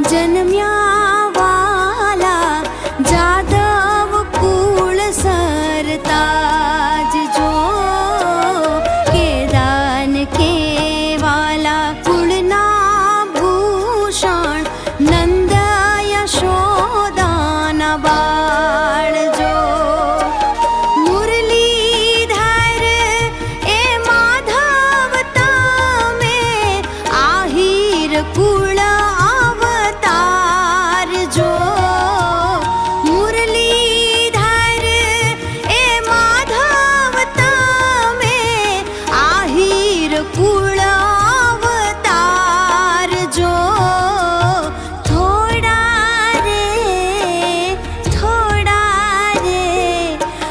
જન્મ્યા જાદવ કુળ સરતાજ જો કેદાન કેવાલા કુળના ભૂષણ નંદ યશોદાના જો મુરલીધર એ માધવ તમે આહીર 故人。